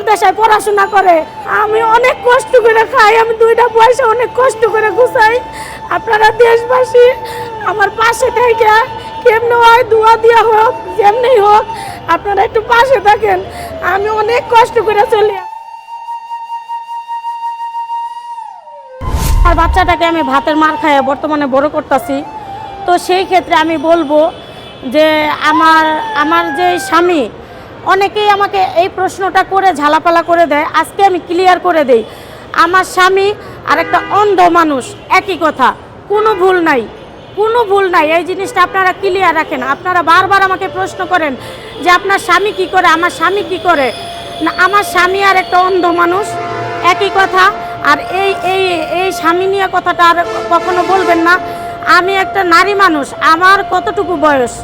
মাদ্রাসায় পড়াশোনা করে। আমি অনেক কষ্ট করে খাই, আমি দুইটা পয়সা অনেক কষ্ট করে গুছাই। আপনারা দেশবাসী, আমার পাশে থেকে কেমনে হয় দোয়া দিয়া হোক যেমনি হোক, আপনারা একটু পাশে থাকেন। আমি অনেক কষ্ট করে চলি। আর বাচ্চাটাকে আমি ভাতের মার খাইয়ে বর্তমানে বড় করতেছি। তো সেই ক্ষেত্রে আমি বলব যে আমার আমার যে স্বামী অনেকেই আমাকে এই প্রশ্নটা করে ঝালাপালা করে দেয়, আজকে আমি ক্লিয়ার করে দেই। আমার স্বামী আর একটা অন্ধ মানুষ, একই কথা, কোনো ভুল নাই, কোনো ভুল নাই। এই জিনিসটা আপনারা ক্লিয়ার রাখেন। আপনারা বারবার আমাকে প্রশ্ন করেন যে আপনার স্বামী কি করে, আমার স্বামী কি করে? না, আমার স্বামী আর একটা অন্ধ মানুষ, একই কথা। আর এই এই এই স্বামী নিয়ে কথাটা আর কখনো বলবেন না। আমি একটা নারী মানুষ, আমার কতটুকু বয়স?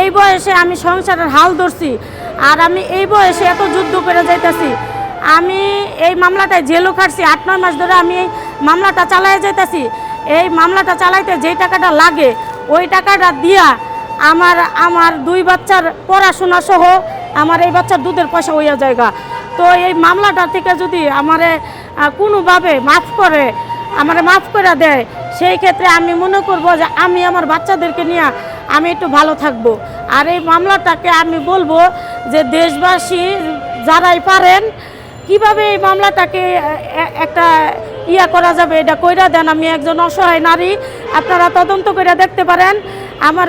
এই বয়সে আমি সংসারের হাল ধরছি। আর আমি এই বয়সে এত যুদ্ধ করে যাইতেছি। আমি এই মামলাটায় জেলও কাটছি আট, নয় মাস ধরে আমি এই মামলাটা চালাই যাইতেছি। এই মামলাটা চালাইতে যেই টাকাটা লাগে, ওই টাকাটা দিয়া আমার আমার দুই বাচ্চার পড়াশোনা সহ আমার এই বাচ্চার দুধের পয়সা হইয়া জায়গা তো এই মামলাটা থেকে যদি আমারে কোনোভাবে মাফ করে, আমারে মাফ করে দেয়, সেই ক্ষেত্রে আমি মনে করব যে আমি আমার বাচ্চাদেরকে নিয়ে আমি একটু ভালো থাকব। আর এই মামলাটাকে আমি বলব যে দেশবাসী যারাই পারেন, কীভাবে এই মামলাটাকে একটা ইয়া করা যাবে, এটা কইরা দেন। আমি একজন অসহায় নারী, আপনারা তদন্ত করে দেখতে পারেন। আমার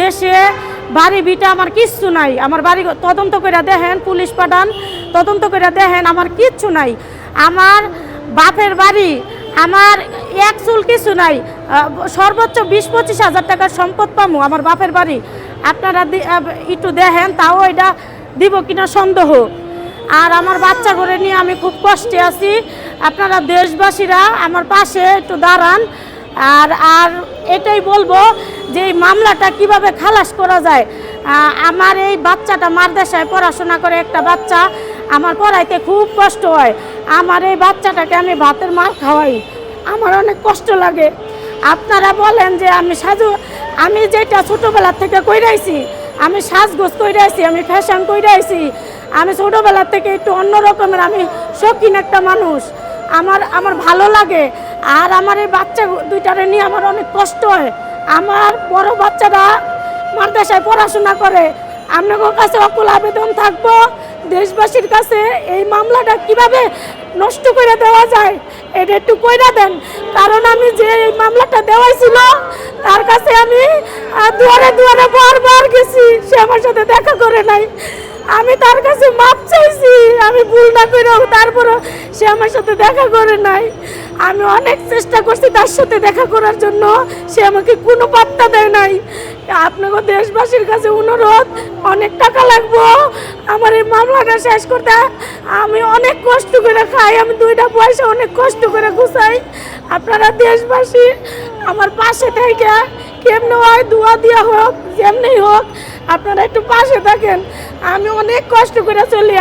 দেশে বাড়ি বিটা আমার কিচ্ছু নাই। আমার বাড়ি তদন্ত করে দেখেন, পুলিশ পাঠান, তদন্ত করে দেখেন, আমার কিচ্ছু নাই। আমার বাপের বাড়ি, আমার এক চুল কিছু নাই। সর্বোচ্চ বিশ পঁচিশ হাজার টাকার সম্পদ পামু আমার বাপের বাড়ি। আপনারা একটু দেখেন, তাও এটা দিব কিনা সন্দেহ। আর আমার বাচ্চা করে নিয়ে আমি খুব কষ্টে আছি। আপনারা দেশবাসীরা আমার পাশে একটু দাঁড়ান। আর আর এটাই বলব যে এই মামলাটা কীভাবে খালাস করা যায়। আমার এই বাচ্চাটা মারদেশায় পড়াশোনা করে একটা বাচ্চা, আমার পড়াইতে খুব কষ্ট হয়। আমার এই বাচ্চাটাকে আমি ভাতের মার খাওয়াই। আমার অনেক কষ্ট লাগে। আপনারা বলেন যে আমি সাজু, আমি যেটা ছোটোবেলার থেকে কইরাইছি, আমি সাজগোজ কইরাইছি, আমি ফ্যাশন কইরাইছি, আমি ছোটোবেলার থেকে একটু অন্য রকমের, আমি শৌখিন একটা মানুষ। আমার আমার ভালো লাগে। আর আমার এই বাচ্চা দুইটারে নিয়ে আমার অনেক কষ্ট হয়। আমার বড় বাচ্চারা মাদ্রাসায় পড়াশোনা করে। আপনাদের কাছে অকুল আবেদন থাকব। দেশবাসীর কাছে এই মামলাটা কীভাবে নষ্ট করে দেওয়া যায়, এটা একটু কইরা দেন। কারণ আমি যে এই মামলাটা দেওয়াইছিল, তার কাছে আমি দুয়ারে দুয়ারে বারবার গেছি, সে আমার সাথে দেখা করে নাই। আমি তার কাছে মাপ চাইছি, আমি ভুল না করেও তারপরও সে আমার সাথে দেখা করে নাই। আমি অনেক চেষ্টা করছি তার সাথে দেখা করার জন্য, সে আমাকে কোনো পাত্তা দেয় নাই। আপনাকে দেশবাসীর কাছে অনুরোধ, অনেক টাকা লাগবো, আমার এই মামলাটা শেষ করতে। আমি অনেক কষ্ট করে খাই, আমি দুইটা পয়সা অনেক কষ্ট করে গুছাই। আপনারা দেশবাসী, আমার পাশে থেকে কেমনে হয় দোয়া দিয়া হোক যেমনি হোক, আপনারা একটু পাশে থাকেন। আমি অনেক কষ্ট করে চলি